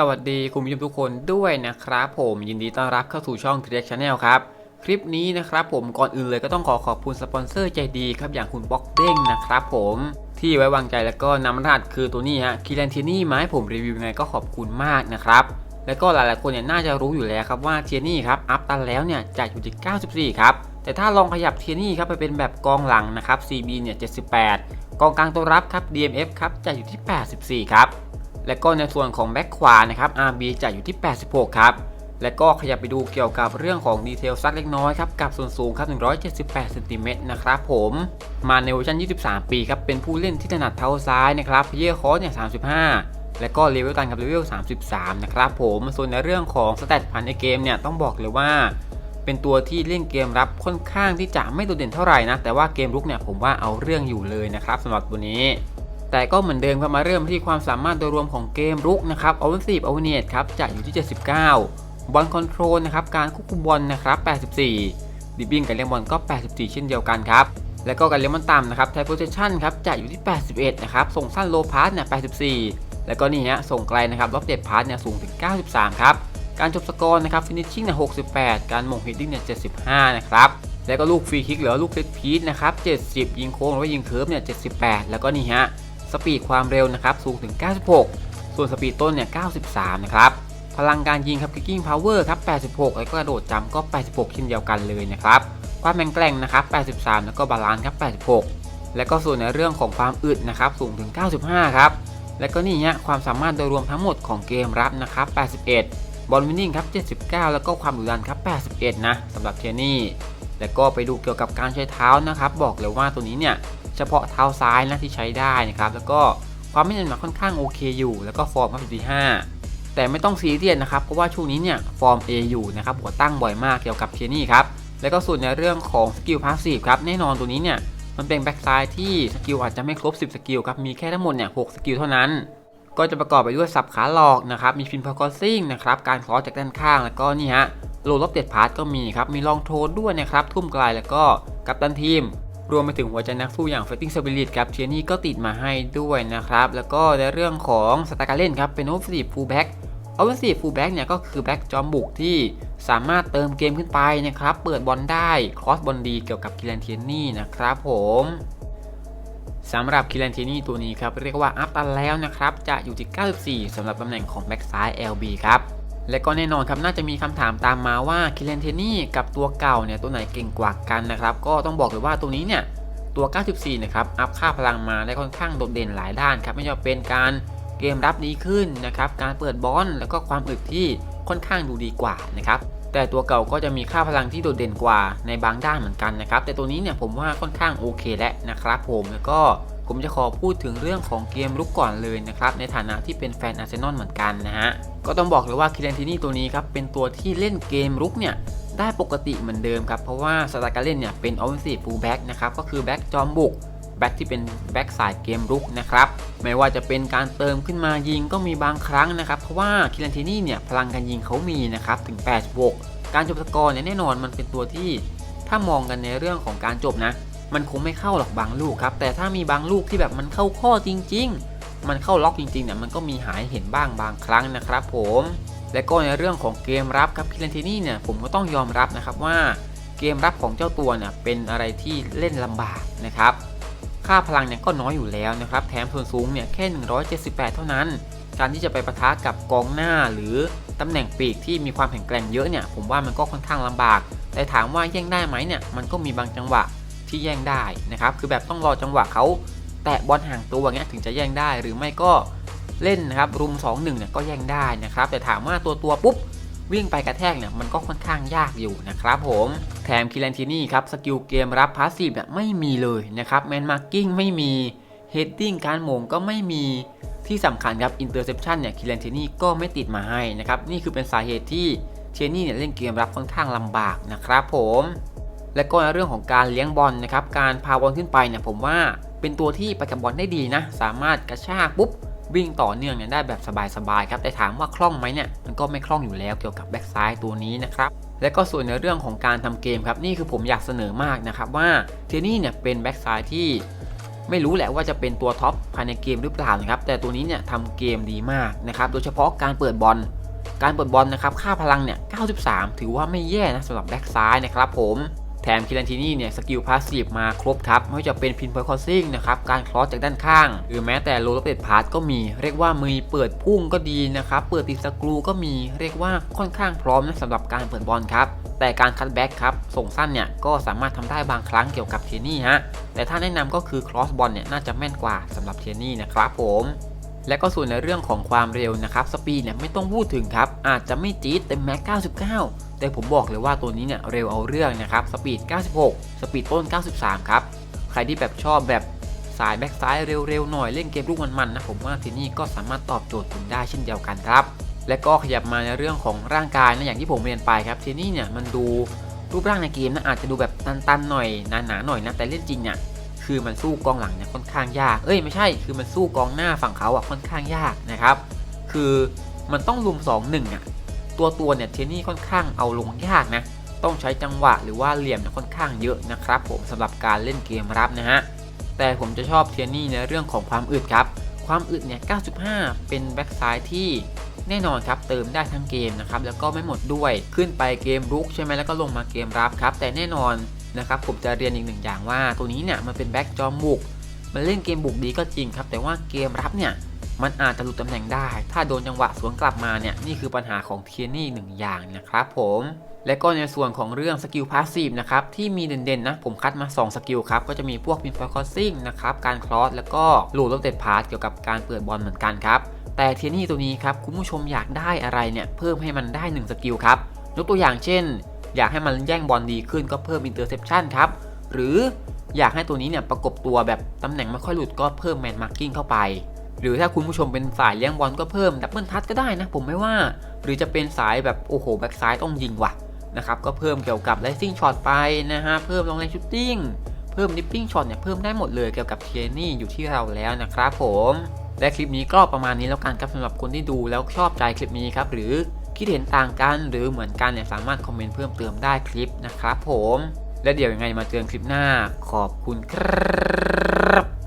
สวัสดีคุณผู้ชมทุกคนด้วยนะครับผมยินดีต้อนรับเข้าสู่ช่อง t r e a c Channel ครับคลิปนี้นะครับผมก่อนอื่นเลยก็ต้องขอขอบคุณสปอนเซอร์ใจดีครับอย่างคุณบ็อกเด้งนะครับผมที่ไว้วางใจแล้วก็นำรหัสคือตัวนี้ฮะคิรันเทนี่มาให้ผมรีวิวยังไงก็ขอบคุณมากนะครับแล้วก็หลายๆคนเนี่ยน่าจะรู้อยู่แล้วครับว่าเทียนี่ครับอัพตันแล้วเนี่ยจะอยู่ที่94ครับแต่ถ้าลองขยับเทียนี่ครับไปเป็นแบบกองหลังนะครับ CB เนี่ย78 กองกลางตัวรับครับ DMF ครับจะอยู่ที่ 84ครับ และก็ในส่วนของแบ็คขวานะครับ RB จะอยู่ที่ 86 ครับ และก็ขยับไปดูเกี่ยวกับเรื่องของดีเทลสักเล็กน้อยครับ กับส่วนสูงครับ 178เซนติเมตรนะครับผม มาในเวอร์ชัน 23 ปีครับ เป็นผู้เล่นที่ถนัดเท้าซ้ายนะครับเยอร์คอร์เนี่ย 35และก็เลเวลกันกับเลเวล 33 นะครับผม ส่วนในเรื่องของสเตตพันในเกมเนี่ยต้องบอกเลยว่า เป็นตัวที่เล่นเกมรับค่อนข้างที่จะไม่โดดเด่นเท่าไหร่นะ แต่ว่าเกมรุกเนี่ยผมว่าเอาเรื่องอยู่เลยนะครับสำหรับตัวนี้ แต่ก็เหมือนเดิมครับมาเริ่มที่ความสามารถโดยรวมของเกมรุกนะครับ Offensive a w a r e n e s s ครับจะอยู่ที่ 79 บอลคอนโทรลนะครับการควบคุมบอลนะครับ 84ดิบบิ้งการเลี้ยงบอลก็ 84 เช่นเดียวกันครับแล้วก็การเลี้ยงบอลต่ำนะครับไทโพเซชันครับจะอยู่ที่ 81 นะครับ ส่งสั้นโลพาสเนี่ย 84 แล้วก็นี่ฮะส่งไกลนะครับรอบเด็ดพาสเนี่ยสูงถึง 93 ครับ การจบสกอร์นะครับฟินิชชิ่งเนี่ย 68 การมงฮิตติ้งเนี่ย 75 นะครับแล้วก็ลูกฟรีคิกหรือลูกเซตพีซนะครับ 70 ยิงโค้งหรือว่ายิงเคิร์ฟเนี่ย 78 แล้วก็นี่ฮะ สปีดความเร็วนะครับสูงถึง 96 ส่วนสปีดต้นเนี่ย 93 นะครับ พลังการยิงครับ kicking power ครับ 86 แล้วก็กระโดดจำก็ 86 เช่นเดียวกันเลยนะครับ ความแข็งแกร่งนะครับ 83 แล้วก็บาลานซ์ครับ 86 แล้วก็ส่วนในเรื่องของความอึดนะครับสูงถึง 95 ครับ แล้วก็นี่ฮะความสามารถโดยรวมทั้งหมดของเกมรับนะครับ 81 บอลวินนิ่งครับ 79 แล้วก็ความดุดันครับ 81 นะสำหรับเทนี่แล้วก็ไปดูเกี่ยวกับการใช้เท้านะครับ บอกเลยว่าตัวนี้เนี่ย เฉพาะเท้าซ้ายนะที่ใช้ได้นะครับแล้วก็ความไม่แน่นหนค่อนข้างโอเคอยู่ แล้วก็ฟอร์มครับอยู่ที่5แต่ไม่ต้องซีเรียสนะครับเพราะว่าช่วงนี้เนี่ยฟอร์ม A อยู่นะครับหัวตั้งบ่อยมากเกี่ยวกับเทียนี่ครับแล้วก็ส่วนในเรื่องของสกิลพาสซีฟครับแน่นอนตัวนี้เนี่ยมันเป็นแบ็กซ้ายที่สกิลอาจจะไม่ครบ 10 สกิลครับมีแค่ทั้งหมดเนี่ย6สกิลเท่านั้น ก็จะประกอบไปด้วยสับขาหลอกนะครับมีฟินพากอซิ่งนะครับการคลอจากด้านข้างแล้วก็นี่ฮะโลลบเด็ดพาร์ตก็มีครับมีลองโทนด้วยนะครับทุ่มไกลแล้วก็กัปตันทีม รวมไปถึงหัวใจนักสู้อย่าง Fighting Spirit ครับเทียนี่ก็ติดมาให้ด้วยนะครับ แล้วก็ในเรื่องของสไตล์การเล่นครับเป็น Offensive Fullback Offensive Fullback เนี่ยก็คือแบ็กจอมบุกที่สามารถเติมเกมขึ้นไปนะครับ เปิดบอลได้ครอสบอลดีเกี่ยวกับคิรันเทียนี่นะครับผมสำหรับคิรันเทียนี่ตัวนี้ครับเรียกว่าอัพตันแล้วนะครับ จะอยู่ที่ 94สำหรับตำแหน่งของแบ็กซ้าย LB ครับ และก็แน่นอนครับน่าจะมีคำถามตามมาว่าคิเลนเทนี่กับตัวเก่าเนี่ยตัวไหนเก่งกว่ากันนะครับ ก็ต้องบอกเลยว่าตัวนี้เนี่ยตัว 94 นะครับ อัพค่าพลังมาได้ค่อนข้างโดดเด่นหลายด้านครับ ไม่ว่าเป็นการเกมรับดีขึ้นนะครับ การเปิดบอลแล้วก็ความอึดที่ค่อนข้างดูดีกว่านะครับ แต่ตัวเก่าก็จะมีค่าพลังที่โดดเด่นกว่าในบางด้านเหมือนกันนะครับ แต่ตัวนี้เนี่ยผมว่าค่อนข้างโอเคแล้วนะครับผม แล้วก็ ผมจะขอพูดถึงเรื่องของเกมลุกก่อนเลยนะครับ ในฐานะที่เป็นแฟนอาร์เซนอลเหมือนกันนะฮะ ก็ต้องบอกเลยว่าคิเลนทินี่ตัวนี้ครับ เป็นตัวที่เล่นเกมลุกเนี่ยได้ปกติเหมือนเดิมครับ เพราะว่าสไตล์การเล่นเนี่ยเป็น offensive full back นะครับ ก็คือแบ็กจอมบุกแบ็กที่เป็นแบ็กสายเกมรุกนะครับ ไม่ว่าจะเป็นการเติมขึ้นมายิงก็มีบางครั้งนะครับ เพราะว่าคิลันทินี่เนี่ยพลังการยิงเขามีนะครับถึง86การจบสกอร์เนี่ยแน่นอนมันเป็นตัวที่ถ้ามองกันในเรื่องของการจบนะ มันคงไม่เข้าหรอกบางลูกครับ แต่ถ้ามีบางลูกที่แบบมันเข้าข้อจริง ๆ มันเข้าล็อกจริงๆเนี่ยมันก็มีหายเห็นบ้างบางครั้งนะครับ ผม และก็ในเรื่องของเกมรับครับคิลันทินี่เนี่ยผมก็ต้องยอมรับนะครับว่าเกมรับของเจ้าตัวเนี่ยเป็นอะไรที่เล่นลำบากนะครับ ค่าพลังเนี่ยก็น้อยอยู่แล้วนะครับ แถมส่วนสูงเนี่ยแค่ 178 เท่านั้น การที่จะไปประทะกับกองหน้าหรือตำแหน่งปีกที่มีความแข็งแกร่งเยอะเนี่ยผมว่ามันก็ค่อนข้างลำบาก แต่ถามว่าแย่งได้ไหมเนี่ยมันก็มีบางจังหวะ ที่แย่งได้นะครับคือแบบต้องรอจังหวะเขาแตะบอลห่างตัวเงี้ยถึงจะแย่งได้หรือไม่ก็เล่นนะครับรุม 2-1เนี่ยก็แย่งได้นะครับแต่ถามว่าตัวตัวปุ๊บวิ่งไปกระแทกเนี่ยมันก็ค่อนข้างยากอยู่นะครับผมแถมคิรันทินี่ครับสกิลเกมรับพาสซีฟเนี่ยไม่มีเลยนะครับแมนมาร์กิ้งไม่มีเฮดดิ้งการโมงก็ไม่มีที่สำคัญครับอินเตอร์เซปชันเนี่ยคิรันทินี่ก็ไม่ติดมาให้นะครับนี่คือเป็นสาเหตุที่เทนี่เนี่ยเล่นเกมรับค่อนข้างลำบากนะครับผม และก็ในเรื่องของการเลี้ยงบอลนะครับ การพาบอลขึ้นไปเนี่ยผมว่าเป็นตัวที่ไปกับบอลได้ดีนะ สามารถกระชากปุ๊บวิ่งต่อเนื่องเนี่ยได้แบบสบายๆครับ แต่ถามว่าคล่องไหมเนี่ยมันก็ไม่คล่องอยู่แล้วเกี่ยวกับแบ็กซ้ายตัวนี้นะครับและก็ส่วนในเรื่องของการทำเกมครับนี่คือผมอยากเสนอมากนะครับว่าเทนี่เนี่ยเป็นแบ็กซ้ายที่ไม่รู้แหละว่าจะเป็นตัวท็อปภายในเกมหรือเปล่านะครับแต่ตัวนี้เนี่ยทำเกมดีมากนะครับโดยเฉพาะการเปิดบอลการเปิดบอลนะครับค่าพลังเนี่ย 93 ถือว่าไม่แย่นะสำหรับแบ็กซ้ายนะครับผม ถมคิรันทีนี่เนี่ยสกิลพาสซีฟมาครบครับไม่ว่าจะเป็นพินพอร์คอสซิ่งนะครับการคลอสจากด้านข้าง หรือแม้แต่โลลเต็ดพาร์ตก็มี เรียกว่ามือเปิดพุ่งก็ดีนะครับเปิดติดสกรูก็มีเรียกว่าค่อนข้างพร้อมนะสำหรับการเปิดบอลครับแต่การคัตแบ็กครับส่งสั้นเนี่ยก็สามารถทำได้บางครั้งเกี่ยวกับเทนี่ฮะแต่ถ้าแนะนำก็คือครอสบอลเนี่ยน่าจะแม่นกว่าสำหรับเทนี่นะครับผมและก็ส่วนในเรื่องของความเร็วนะครับสปีดเนี่ยไม่ต้องพูดถึงครับอาจจะไม่จี๊ดเต็มแม็ก99 แต่ผมบอกเลยว่าตัวนี้เนี่ยเร็วเอาเรื่องนะครับ สปีด 96 สปีดต้น 93 ครับ ใครที่แบบชอบแบบสายแบ็กซ้ายเร็วๆหน่อยเล่นเกมลูกมันๆนะผมว่าที่นี่ก็สามารถตอบโจทย์คุณได้เช่นเดียวกันครับ และก็ขยับมาในเรื่องของร่างกายนะอย่างที่ผมเรียนไปครับทีนี่เนี่ยมันดูรูปร่างในเกมนะอาจจะดูแบบตันๆหน่อยหนาๆหน่อยนะแต่เล่นจริงเนี่ยคือมันสู้กองหลังเนี่ยค่อนข้างยาก เอ้ยไม่ใช่ คือมันสู้กองหน้าฝั่งเขาอะค่อนข้างยากนะครับ คือมันต้องลุม2 1อะ ตัวตัวเนี่ยเทนี่ค่อนข้างเอาลงยากนะต้องใช้จังหวะหรือว่าเหลี่ยมเนี่ยค่อนข้างเยอะนะครับผมสำหรับการเล่นเกมรับนะฮะแต่ผมจะชอบเทนี่ในเรื่องของความอึดครับ ความอึดเนี่ย 95 เป็นแบ็กซ้ายที่แน่นอนครับเติมได้ทั้งเกมนะครับแล้วก็ไม่หมดด้วยขึ้นไปเกมรุกใช่ไหมแล้วก็ลงมาเกมรับครับ แต่แน่นอนนะครับผมจะเรียนอีกหนึ่งอย่างว่า ตัวนี้เนี่ยมันเป็นแบ็กจอมบุก มันเล่นเกมบุกดีก็จริงครับ แต่ว่าเกมรับเนี่ย มันอาจจะหลุดตำแหน่งได้ ถ้าโดนจังหวะสวนกลับมาเนี่ย นี่คือปัญหาของเทียนี่หนึ่งอย่างนะครับผมและก็ในส่วนของเรื่องสกิลพาสซีฟนะครับที่มีเด่นๆนะผมคัดมา 2 สกิลครับ ก็จะมีพวกพินฟอร์คอสซิ่งนะครับการคลอสแล้วก็ลูดโรเตดพาสเกี่ยวกับการเปิดบอลเหมือนกันครับ แต่เทียนี่ตัวนี้ครับ คุณผู้ชมอยากได้อะไรเนี่ย เพิ่มให้มันได้ 1 สกิลครับ ยกตัวอย่างเช่น อยากให้มันแย่งบอลดีขึ้นก็เพิ่มอินเตอร์เซปชันครับหรืออยากให้ตัวนี้เนี่ยประกบตัวแบบตำแหน่งไม่ค่อยหลุดก็เพิ่มแมนมาร์กิ้งเข้าไป หรือถ้าคุณผู้ชมเป็นสายเลี้ยงบอลก็เพิ่มดับเบิลทัชก็ได้นะผมไม่ว่า หรือจะเป็นสายแบบโอ้โหแบ็กซ้ายต้องยิงว่ะนะครับก็เพิ่มเกี่ยวกับไลซิ่งช็อตไปนะฮะเพิ่มลองแรงชูตติ้งเพิ่มนิปปิ้งช็อตเนี่ยเพิ่มได้หมดเลยเกี่ยวกับเทรนนี่อยู่ที่เราแล้วนะครับผมและคลิปนี้ก็ประมาณนี้แล้วกันครับสำหรับคนที่ดูแล้วชอบใจคลิปนี้ครับหรือคิดเห็นต่างกันหรือเหมือนกันเนี่ยสามารถคอมเมนต์เพิ่มเติมได้คลิปนะครับผม และเดี๋ยวยังไงมาเจอนคลิปหน้าขอบคุณครับ